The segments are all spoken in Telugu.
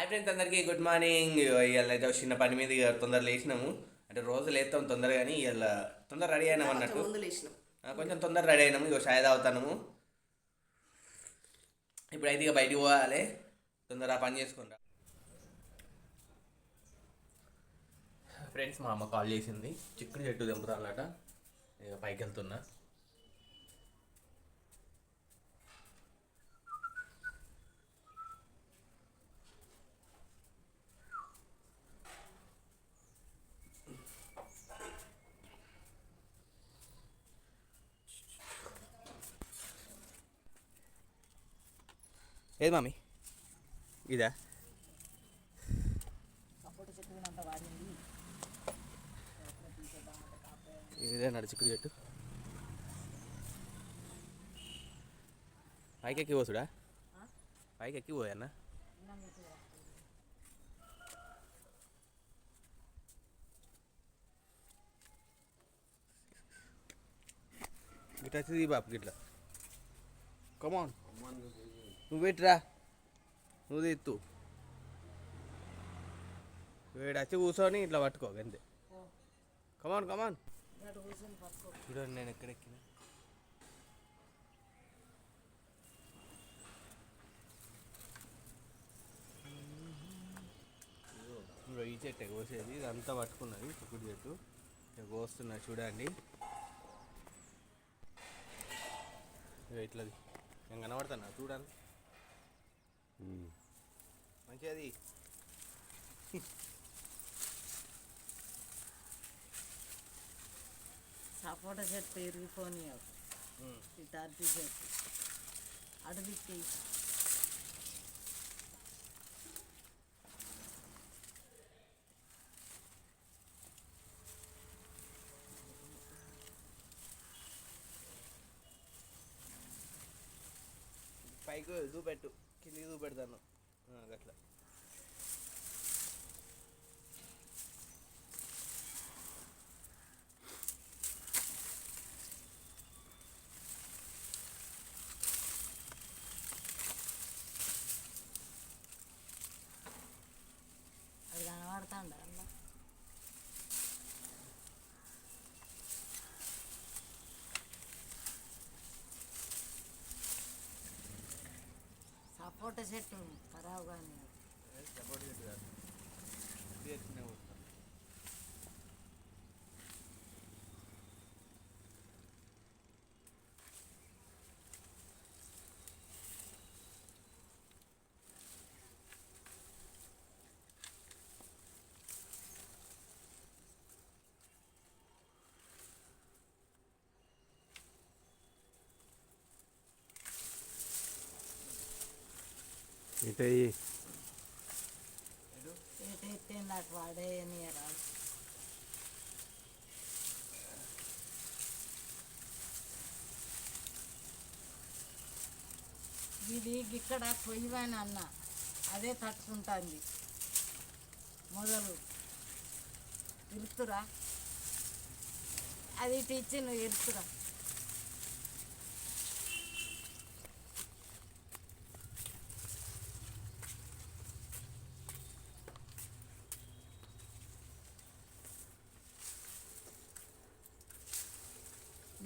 హాయ్ ఫ్రెండ్స్ అందరికీ గుడ్ మార్నింగ్ ఇవాళ అయితే చిన్న పని మీద ఇక తొందర లేచినాము. అంటే రోజు లేస్తాం తొందరగా కానీ ఇవాళ తొందర రెడీ అయినాం అన్నట్టు. కొంచెం తొందర రెడీ అయినాము. ఇక చాయ్ తాగుతాము ఇప్పుడైతే ఇక బయటికి పోవాలి. తొందర పని చేసుకుంటా. ఫ్రెండ్స్ మా అమ్మ కాల్ చేసింది. చిక్కుడు చెట్టు తెంపుతానట ఇక పైకి వెళ్తున్నా ఏది మామి? ఇదా? ఇదే నడిచిక్కుడు చెట్టు. పైకి ఎక్కి పోసుడా పైకి ఎక్కి పోయన్నా గిట్లా వచ్చి బాపు గిట్లా. కమాన్ నువ్వు పెట్టిరా నువ్వు తెత్తు వీడు వచ్చి కూర్చొని ఇట్లా పట్టుకో అంతే కమాన్ కమాన్ చూడండి నేను ఎక్కడెక్కిన ఈ చెట్టు కోసేది ఇదంతా పట్టుకున్నది చిక్కుడు చెట్టు. ఇక కోస్తున్నా చూడండి ఇట్లది. నేను కనబడతానా చూడాలి మంచిది సపోటా చెట్టు ఇరిగిపోని ఇటు అరటి చెట్టు. అడవికి పైకి చూపెట్టు కిందికి చూపెడతాను. అట్లా అది కనబడుతుండ అన్న సపోటా చెట్టు ఖరాబ్ కానీ సపోర్ట్ చెట్టు కాదు ఇది ఎత్తునే పోతాను ఇటయ్యి ఏటైతే నాకు వాడేయని రాదు ఇది ఇక్కడ పొయ్యివాని అన్న. అదే తట్టుకుంటుంది మొదలు. ఇరుతురా అది ఇటు ఇచ్చి నువ్వు ఇరుతురా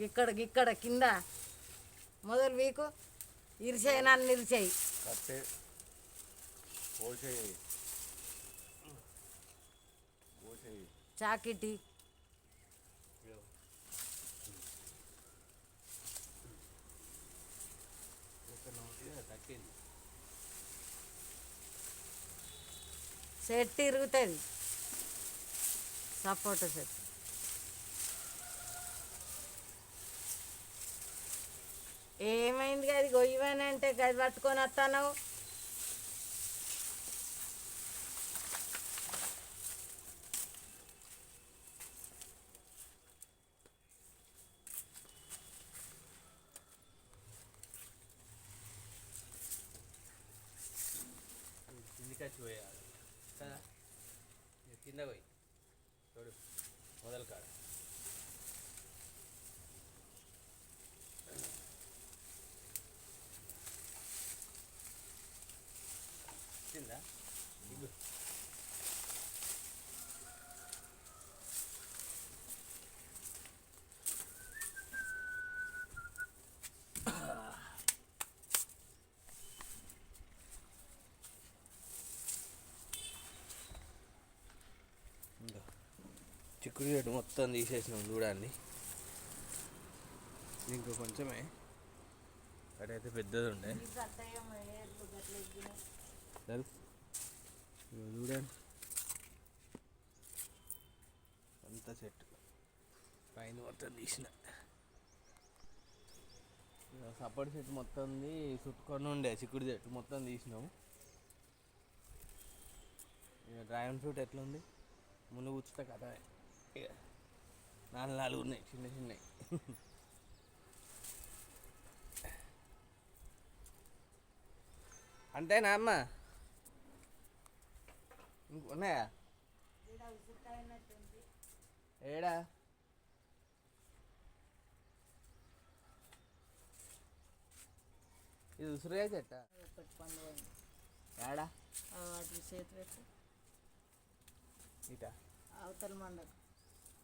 ఇక్కడ ఇక్కడ కింద. మొదలు వీకు. ఇరిచేయి నన్ను ఇరిచేయి చాకిటి. సెట్ ఇరుగుతుంది. సపోటా సెట్. ఏమైంది అది గొయ్యమని గది పట్టుకొని వస్తాను కిందికి వచ్చి పోయాలి కదా ఇక కింద పోయి చూడు మొదలు కాడ వచ్చిందా చిక్కుడు చెట్టు మొత్తం తీసేసినాం చూడండి. ఇంకో కొంచెమే. అటైతే పెద్దది ఉండే చూడండి. అంత చెట్టు పైన మొత్తం తీసిన. సపోటా చెట్టు మొత్తం ఉంది చుట్టుకొని ఉండే చిక్కుడు చెట్టు మొత్తం తీసినాం. ఇక డ్రాగన్ ఫ్రూట్ ఎట్లుంది? ముందు కూర్చుంటే కదా ఇక నాలుగు నాలుగు ఉన్నాయి చిన్న చిన్నవి అంతేనా అమ్మ? ఉన్నాయా? ఏడా? ఇది ఉసిరిగా చెట్ట. ఏడా? చేతి పెట్టి. ఇటా. అవతల మండకు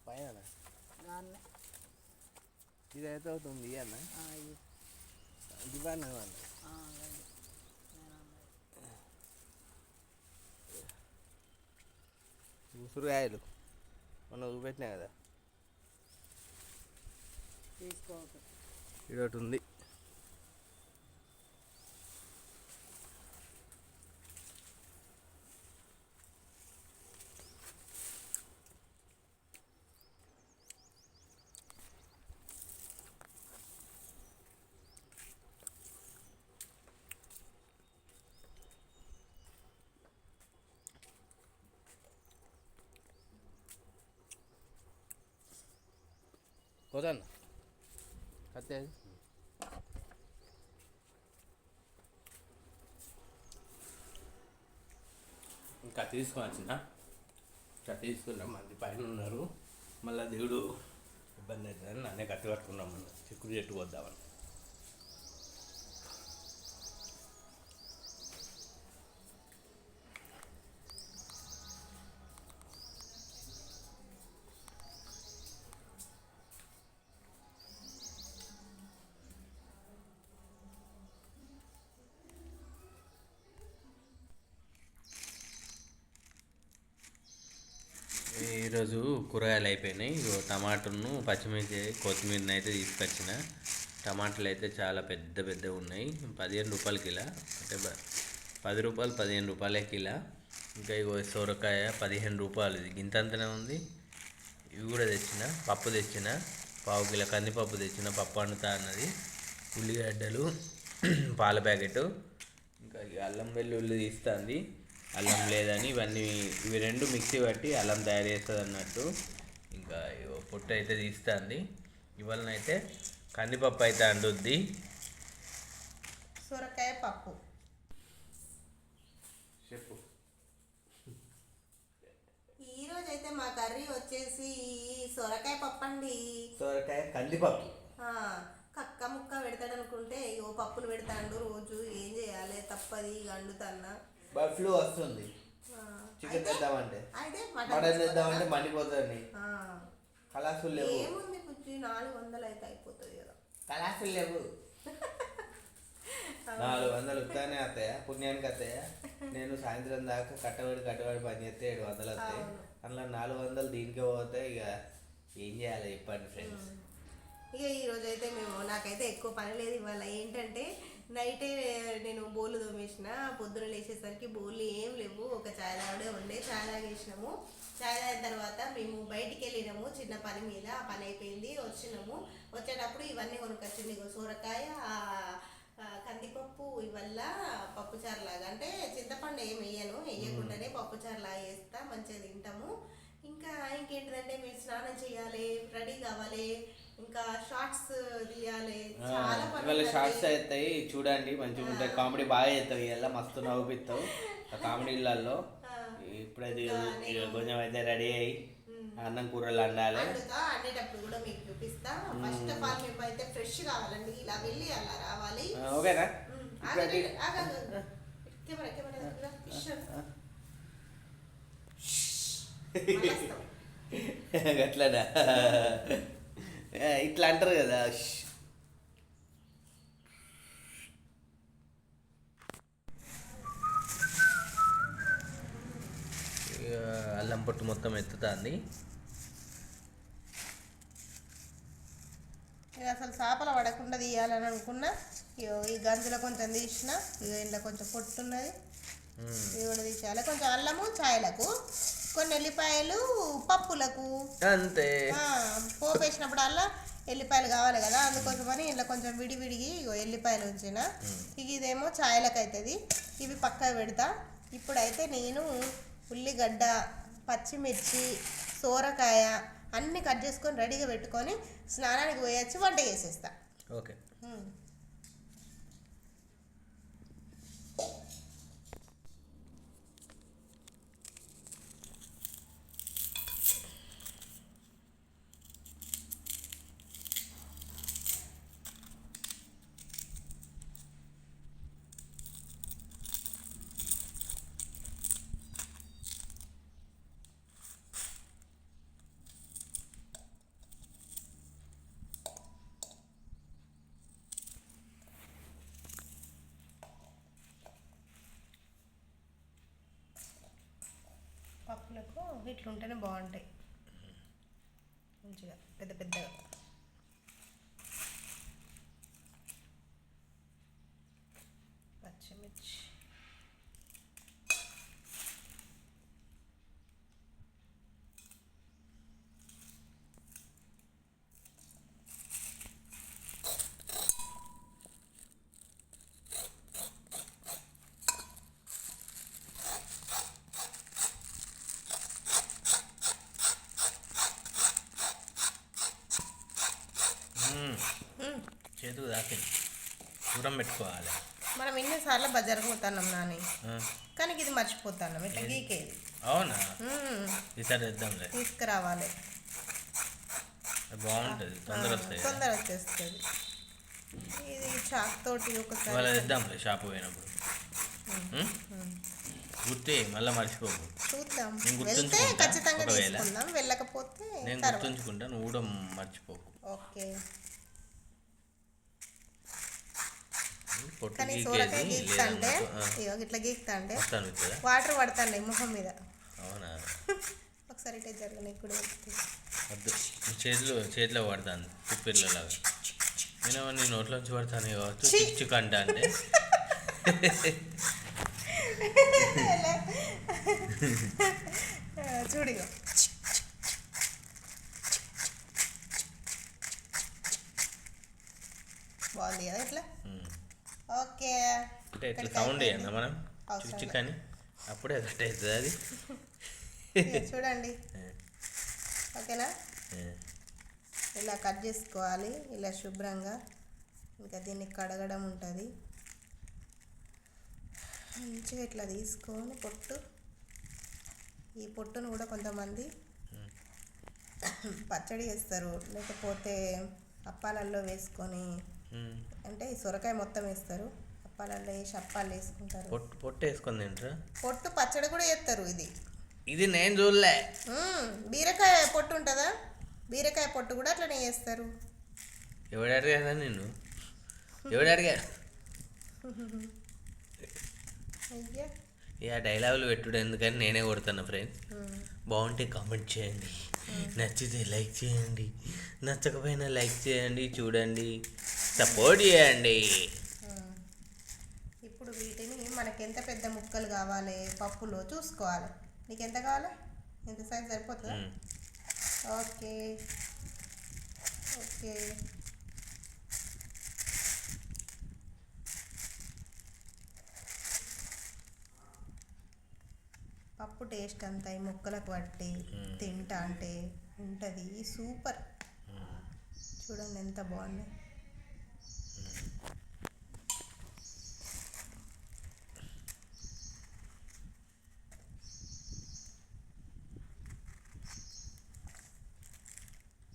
పైన దాన్నే. ఇది అయితే అవుతుంది అన్న ఆ, ఇది. ఇది బాగానే అన్న ఆ, అది. నేను అన్నది. ఉసురుగాయలు మొన్న చూపెట్టినా కదా? తీసుకోవద్దు ఇది ఒకటి ఉంది కోదన్న కత్తే ఇంకా తీసుకొని వచ్చిన ఇంకా తీసుకున్నాం మంది పైన ఉన్నారు. మళ్ళీ దేవుడు ఇబ్బంది అవుతుందని నన్నే కత్తి కట్టుకున్నాం చిక్కుడు చెట్టు వద్దామని. టమాటాను పచ్చిమిర్చి కొత్తిమీరని అయితే తీసుకొచ్చిన. టమాటాలు అయితే చాలా పెద్ద పెద్ద ఉన్నాయి. పదిహేను రూపాయల కిలో. అంటే పది రూపాయలు పదిహేను రూపాయలే కిలో. ఇంకా ఇగో సొరకాయ పదిహేను రూపాయలు. ఇది గింతంతనే ఉంది. ఇవి కూడా తెచ్చిన పప్పు తెచ్చిన. పావు కిలో కందిపప్పు తెచ్చిన పప్పు వండుతా అన్నది. ఉల్లిగడ్డలు పాల ప్యాకెట్. ఇంకా అల్లం వెల్లుల్లి తీస్తుంది. అల్లం లేదని ఇవన్నీ ఇవి రెండు మిక్సీ పట్టి అల్లం తయారు చేస్తుంది అన్నట్టు ఇంకా పొట్టు అయితే తీస్తుంది. ఇవాళనైతే కందిపప్పు అయితే అండుద్ది. సొరకాయ పప్పు. చెప్పు. ఈ రోజు అయితే మా కర్రీ వచ్చేసి సొరకాయ పప్పు అండి సొరకాయ కందిపప్పు. ఆ, కక్క ముక్క పెడతాడు అనుకుంటే ఓ పప్పులు పెడతాడు రోజు ఏం చేయాలి తప్పది బర్డ్ ఫ్లూ వస్తుంది. ఆ, చికెన్ తెద్దామంటే. అయితే మటన్ తెద్దామంటే మండిపోతుంది. ఆ, కలాసులు లేవు. ఏముంది బుజ్జి? నాలుగు వందలు అయితే అయిపోతుంది కదా. కలాసులు లేవు. నాలుగు వందలు వస్తానే వస్తాయా పుణ్యానికి వస్తాయా నేను సాయంత్రం దాకా కట్టబడి కట్టబడి పని చేస్తే ఏడు వందలు వస్తాయి. అందులో నాలుగు వందలు దీనికే పోతాయి ఇక ఏం చేయాలి చెప్పండి ఫ్రెండ్స్? ఇక ఈ రోజు అయితే మేము నాకైతే ఎక్కువ పని లేదు ఇవాళ. ఏంటంటే నైటే నేను బోలు తోమేసిన. పొద్దున లేచేసరికి బోళ్ళు ఏం లేవు. ఒక చాయ్ తాగడే ఉండే. చాయ్ తాగేసినాము. చాయ్ తాగిన తర్వాత మేము బయటికి వెళ్ళినాము చిన్న పని మీద ఆ పని అయిపోయింది వచ్చినాము. వచ్చేటప్పుడు ఇవన్నీ కొనుకొచ్చింది సొరకాయ కందిపప్పు ఇవల్ల పప్పుచారు లాగా అంటే చింతపండు ఏం వేయను వేయకుండానే పప్పుచారు లాగా వేస్తా మంచిగా తింటాము. ఇంకా ఇంకేంటిదంటే మీరు స్నానం చేయాలి రెడీ కావాలి ఇంకా షార్ట్స్ తీయాలి. చాలా ఇవాళ. షార్ట్స్ అవుతాయి చూడండి మంచిగా ఉంటాయి కామెడీ బాగా చేస్తావు ఇలా మస్తు నవ్వుపిస్తావు కామెడీలలో. ఇప్పుడైతే కొంచెం అయితే రెడీ అయ్యి. అన్నం కూరలు వండాలి వండుతా వండేటప్పుడు కూడా మీకు చూపిస్తా. ఫస్ట్ ఆఫ్ ఆల్ మేము అయితే ఫ్రెష్ కావాలండి. ఇలా వెళ్ళి అలా రావాలి. ఓకేనా. Camera camera. అట్లనా ఇట్లా అంటారు కదా ష్. ఇక అల్లం పొట్టు మొత్తం ఎత్తుతుంది. ఇక అసలు చేపలు పడకుండా తీయాలని అనుకున్నా. ఇగో ఈ గంజులో కొంచెం తీసిన ఇక ఇంట్లో కొంచెం పొట్టు ఉన్నది. ఇది కూడా తీసేయాలి. కొంచెం అల్లము చాయలకు కొన్ని ఎల్లిపాయలు పప్పులకు. అంతే. ఆ, పోపు వేసినప్పుడు అలా ఎల్లిపాయలు కావాలి కదా అందుకోసమని ఇంట్లో కొంచెం విడివిడిగి ఇగో ఎల్లిపాయలు ఉంచిన. ఇక ఇదేమో చాయలకు అవుతుంది ఇవి పక్కకు పెడతా. ఇప్పుడైతే నేను ఉల్లిగడ్డ పచ్చిమిర్చి సోరకాయ అన్నీ కట్ చేసుకొని రెడీగా పెట్టుకొని స్నానానికి పోయొచ్చి వంట చేసేస్తా. ఓకే. ఆకులకు ఇట్లుంటేనే ఉంటేనే బాగుంటాయి. మంచిగా పెద్ద పెద్దగా పచ్చిమిర్చి చేతుకు దాకి దూరం పెట్టుకోవాలి. మనం ఎన్నిసార్లు బజార్కి పోతున్నాం నాని? కానీ ఇది మర్చిపోతున్నాం ఇట్లా గీకేది. అవునా. ఈసారి ఇద్దాంలే తీసుకురావాలి. బాగుంటుంది తొందర వస్తాయి. తొందర వచ్చేస్తుంది. ఇది చాక్ తోటి ఒకసారి ఇద్దాంలే షాపు పోయినప్పుడు? గుర్తే మళ్ళీ మర్చిపోకు. చూద్దాం. వెళ్తే ఖచ్చితంగా. తీసుకుందాం వెళ్ళకపోతే నేను తర్వాత. గుర్తుంచుకుంటా నువ్వు కూడా మర్చిపోకు. ఓకే పొట్టు కానీ సోరకాయ గీక్తా అంటే ఇగో ఇట్లా గీక్తా అంటే వాటర్ పడుతున్నాయి ముఖం మీద. అవునా? ఒకసారి ఇటే జరగ నీకు కూడా. వద్దు. చేతిలో చేతిలో పడతాను కుప్పిర్లలాగా. నేను నీ నోట్లోంచి పడతాను కావచ్చు! చిక్ అంట అంటే. ఆ, చూడు ఇగో. బాగుంది కదా ఇట్లా. ఓకే. అంటే ఇట్లా సౌండ్. చేయన్నా మనం. చిక్ లే. అని. అప్పుడే కట్ అవుతుంది అది. చూడండి. ఓకేనా. ఇలా కట్ చేసుకోవాలి ఇలా శుభ్రంగా. ఇంకా దీన్ని కడగడం ఉంటుంది. మంచిగా ఇట్లా తీసుకొని పొట్టు. ఈ పొట్టును కూడా కొంతమంది పచ్చడి వేస్తారు లేకపోతే అప్పాలల్లో వేసుకొని. అంటే సొరకాయ మొత్తం వేస్తారు. అప్పాలల్లో వేసి అప్పాలు వేసుకుంటారు. పొట్టు పొట్టు వేసుకొని తింటారా? పొట్టు పచ్చడి కూడా వేస్తారు ఇది. ఇది నేను చూడలే. బీరకాయ పొట్టు ఉంటుందా? బీరకాయ పొట్టు కూడా అట్లనే చేస్తారు. ఎవడు అడిగారా నేను ఎవడు అడిగారు అయ్యా. ఇక డైలాగులు పెట్టుడు ఎందుకని నేనే కొడుతున్నా ఫ్రెండ్స్. బాగుంటే కామెంట్ చేయండి. నచ్చితే లైక్ చేయండి నచ్చకపోయినా లైక్ చేయండి చూడండి సపోర్ట్ చేయండి. ఇప్పుడు వీటిని మనకి ఎంత పెద్ద ముక్కలు కావాలి పప్పులో చూసుకోవాలి. నీకు ఎంత కావాలి? ఎంత సైజ్ సరిపోతుందా. ఓకే. ఓకే. పప్పు టేస్ట్ అంతా ఈ ముక్కలకు పట్టి తింటా అంటే ఉంటుంది. సూపర్. చూడండి ఎంత బాగుంది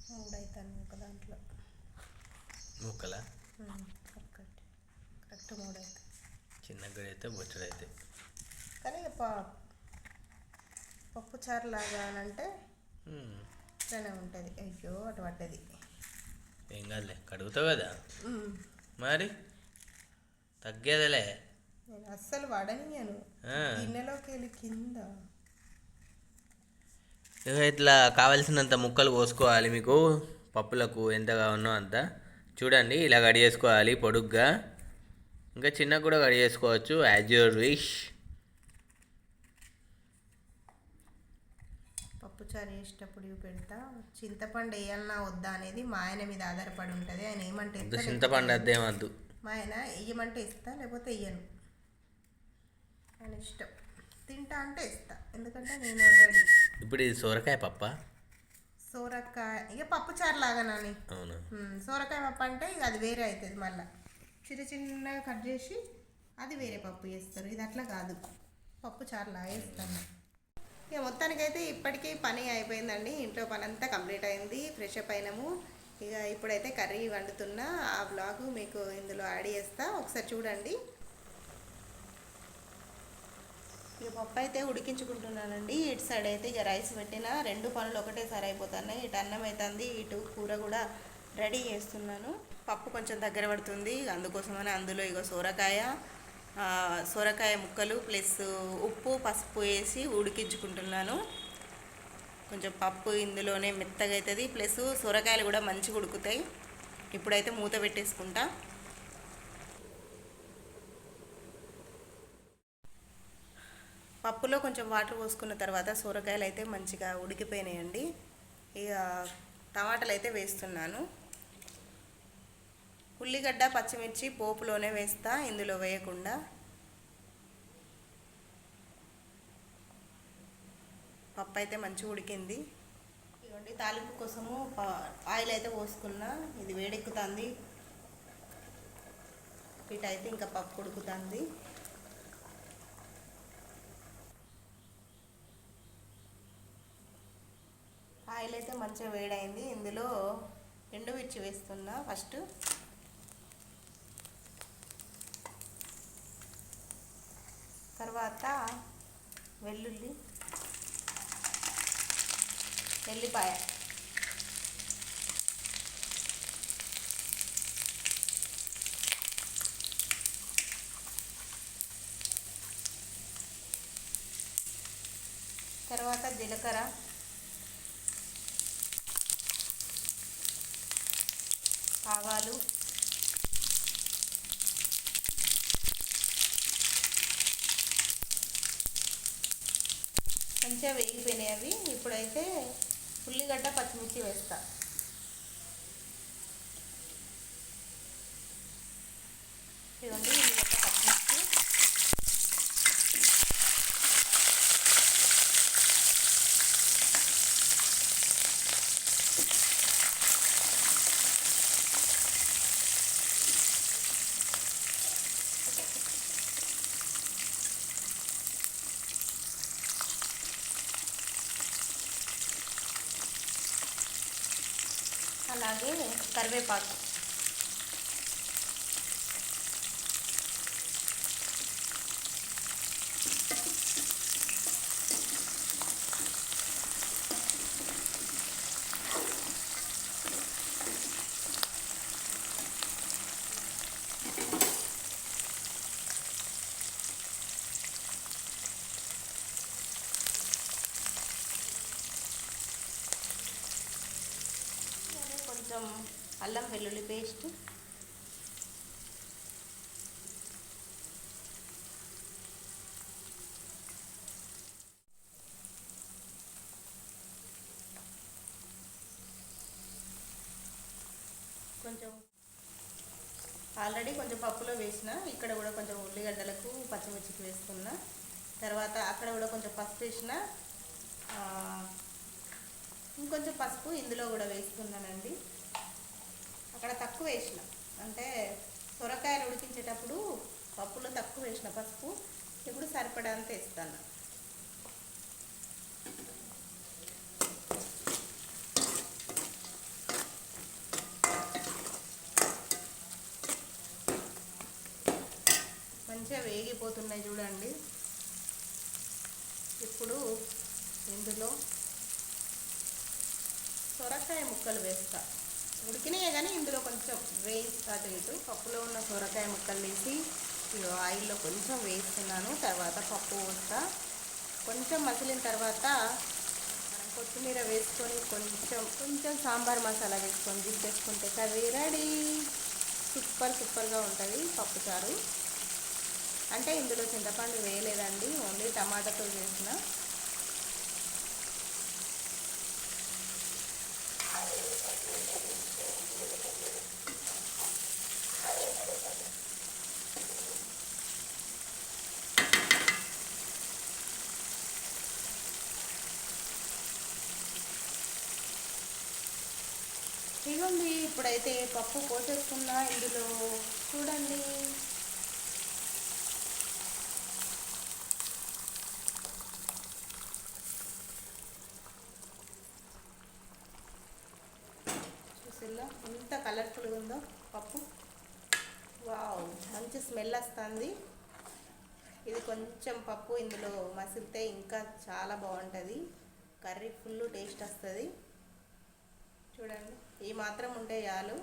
మూడైతాను ఒక దాంట్లో ముక్కల ఉమ్, ఒక్కటి కరెక్ట్ మూడైతే చిన్న గడి అయితే బొచ్చడైతే కానీ ఇక పా- పప్పు అని అంటే ఉమ్, ఇట్లానే ఉంటుంది. అయ్యో అటు పడ్డది. ఏం కాదులే కడుగుతావు కదా. మరి? తగ్గేదిలే. నేను అస్సలు వాడనియను. గిన్నెలోకి వెళ్ళి కింద. ఇట్లా కావలసినంత ముక్కలు పోసుకోవాలి మీకు. పప్పులకు ఎంత కావాలో అంత. చూడండి ఇలా కడి చేసుకోవాలి పొడుగ్గా. ఇంకా చిన్నగా కూడా కడి చేసుకోవచ్చు యాజ్ యువర్ విష్ పప్పు చారు చేసేటప్పుడు పెడతా. చింతపండు వేయాలన్నా వద్దా అనేది మా ఆయన మీద ఆధారపడి ఉంటుంది. ఆయన ఏమంటే చింతపండు అద్దేమద్దు మా ఆయన వేయమంటే ఇస్తా లేకపోతే వేయను ఆయన ఇష్టం. తింటా అంటే ఇస్తా. ఎందుకంటే నేను ఇప్పుడు ఇది సోరకాయ పప్ప? సోరకాయ. ఇక పప్పు చారు లాగా నాని. అవును? సోరకాయ పప్పు అంటే ఇక అది వేరే అవుతుంది మళ్ళీ. చిన్న చిన్నగా కట్ చేసి అది వేరే పప్పు చేస్తారు. ఇది అట్లా కాదు. పప్పు చారు లాగా వేస్తాను ఇక మొత్తానికైతే ఇప్పటికీ పని అయిపోయిందండి. ఇంట్లో పని అంతా కంప్లీట్ అయింది. ఫ్రెష్ అప్ అయినాము. ఇక ఇప్పుడైతే కర్రీ వండుతున్నా. ఆ బ్లాగ్ మీకు ఇందులో యాడ్ చేస్తా. ఒకసారి చూడండి. ఇక పప్పు అయితే ఉడికించుకుంటున్నానండి. ఇటు సైడ్ అయితే ఇక రైస్ పెట్టిన. రెండు పనులు ఒకటేసారి అయిపోతున్నాయి. ఇటు అన్నం అవుతుంది ఇటు కూర కూడా రెడీ చేస్తున్నాను. పప్పు కొంచెం దగ్గర పడుతుంది. అందుకోసమని అందులో ఇక సోరకాయ సొరకాయ ముక్కలు ప్లస్ ఉప్పు పసుపు వేసి ఉడికించుకుంటున్నాను. కొంచెం పప్పు ఇందులోనే మెత్తగా అవుతుంది ప్లస్ సొరకాయలు కూడా మంచిగా ఉడుకుతాయి. ఇప్పుడైతే మూత పెట్టేసుకుంటా. పప్పులో కొంచెం వాటర్ పోసుకున్న తర్వాత సొరకాయలు అయితే మంచిగా ఉడికిపోయినాయండి. ఇక టమాటాలు అయితే వేస్తున్నాను. ఉల్లిగడ్డ పచ్చిమిర్చి పోపులోనే వేస్తా ఇందులో వేయకుండా. పప్పు అయితే మంచిగా ఉడికింది. ఇవ్వండి తాలింపు కోసము ఆయిల్ అయితే పోసుకున్నా. ఇది వేడెక్కుతుంది. ఇటైతే అయితే ఇంకా పప్పు ఉడుకుతుంది. ఆయిల్ అయితే మంచిగా వేడైంది. ఇందులో ఎండుమిర్చి వేస్తున్నా ఫస్ట్ తర్వాత వెల్లుల్లి ఎల్లిపాయ తర్వాత జీలకర్ర. ఆవాలు. మంచిగా వేగిపోయినాయి అవి. ఇప్పుడైతే ఉల్లిగడ్డ పచ్చిమిర్చి వేస్తా ఇదిగోండి ఉల్లిగడ్డ పచ్చిమిర్చి అలాగే కరివేపాకు అలాగే కొంచెం అల్లం వెల్లుల్లి పేస్ట్. కొంచెం ఆల్రెడీ కొంచెం పప్పులో వేసిన ఇక్కడ కూడా కొంచెం ఉల్లిగడ్డలకు పచ్చిమిర్చికి వేసుకున్నా తర్వాత అక్కడ కూడా కొంచెం పసుపు వేసిన ఇంకొంచెం పసుపు ఇందులో కూడా వేసుకున్నానండి. అక్కడ తక్కువ వేసిన. అంటే సొరకాయలు ఉడికించేటప్పుడు పప్పులో తక్కువ వేసిన పసుపు ఇప్పుడు సరిపడంత వేస్తాను. మంచిగా వేగిపోతున్నాయి చూడండి. ఇప్పుడు ఇందులో సొరకాయ ముక్కలు వేస్తాను ఉడికినాయే కానీ ఇందులో కొంచెం వేయిస్తా అటు ఇటు పప్పులో ఉన్న సొరకాయ ముక్కలు వేసి ఆయిల్లో కొంచెం వేస్తున్నాను. తర్వాత పప్పు వస్తా కొంచెం మసిలిన తర్వాత మనం కొత్తిమీర వేసుకొని కొంచెం కొంచెం సాంబార్ మసాలా వేసుకొని దింపేసుకుంటే కర్రీ రెడీ. సూపర్ సూపర్గా ఉంటుంది పప్పుచారు అంటే ఇందులో చింతపండు వేయలేదండి ఓన్లీ టమాటాతో చేసిన ఇదిగోండి ఇప్పుడైతే పప్పు పోసేసుకున్నా ఇందులో చూడండి. చూసిల్లా? ఎంత కలర్ఫుల్గా ఉందో పప్పు. వావ్ మంచి స్మెల్ వస్తుంది. ఇది కొంచెం పప్పు ఇందులో మసిలితే ఇంకా చాలా బాగుంటుంది. కర్రీ ఫుల్ టేస్ట్ వస్తుంది. చూడండి. ఈ మాత్రం ఉంటే ఆలు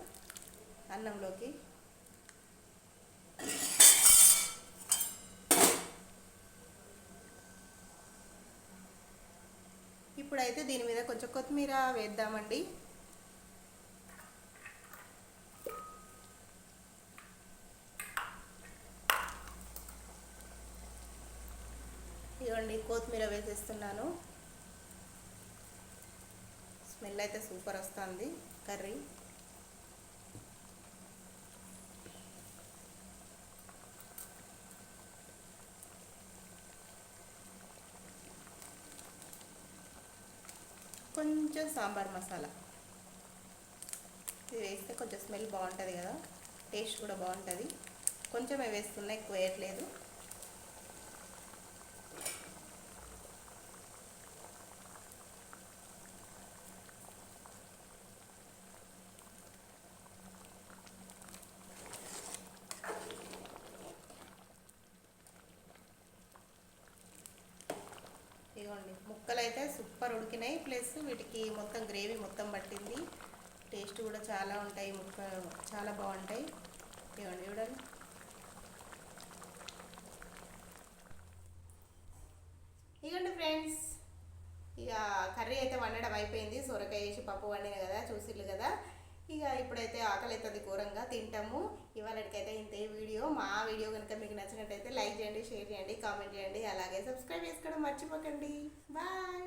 అన్నంలోకి. ఇప్పుడైతే దీని మీద కొంచెం కొత్తిమీర వేద్దామండి. ఇదిగోండి కొత్తిమీర వేసేస్తున్నాను. స్మెల్ అయితే సూపర్ వస్తుంది. కర్రీ. కొంచెం సాంబార్ మసాలా. ఇది వేస్తే కొంచెం స్మెల్ బాగుంటుంది కదా టేస్ట్ కూడా బాగుంటుంది. కొంచెం వేస్తున్నా ఎక్కువ వేయట్లేదు ఇదిగోండి ముక్కలు అయితే సూపర్ ఉడికినాయి. ప్లస్ వీటికి మొత్తం గ్రేవీ మొత్తం పట్టింది. టేస్ట్ కూడా చాలా ఉంటాయి. ముక్క చాలా బాగుంటాయి. ఇవ్వండి చూడండి ఇదిగోండి ఫ్రెండ్స్ ఇక కర్రీ అయితే వండడం అయిపోయింది సొరకాయ వేసి పప్పు వండిన కదా చూసిల్లు కదా ఇక ఇప్పుడైతే ఆకలి అవుతుంది ఘోరంగా తింటాము ఇవాళకైతే ఇంతే వీడియో మా వీడియో కనుక మీకు నచ్చినట్టయితే లైక్ చేయండి షేర్ చేయండి కామెంట్ చేయండి అలాగే సబ్స్క్రైబ్ చేసుకోవడం మర్చిపోకండి. బాయ్.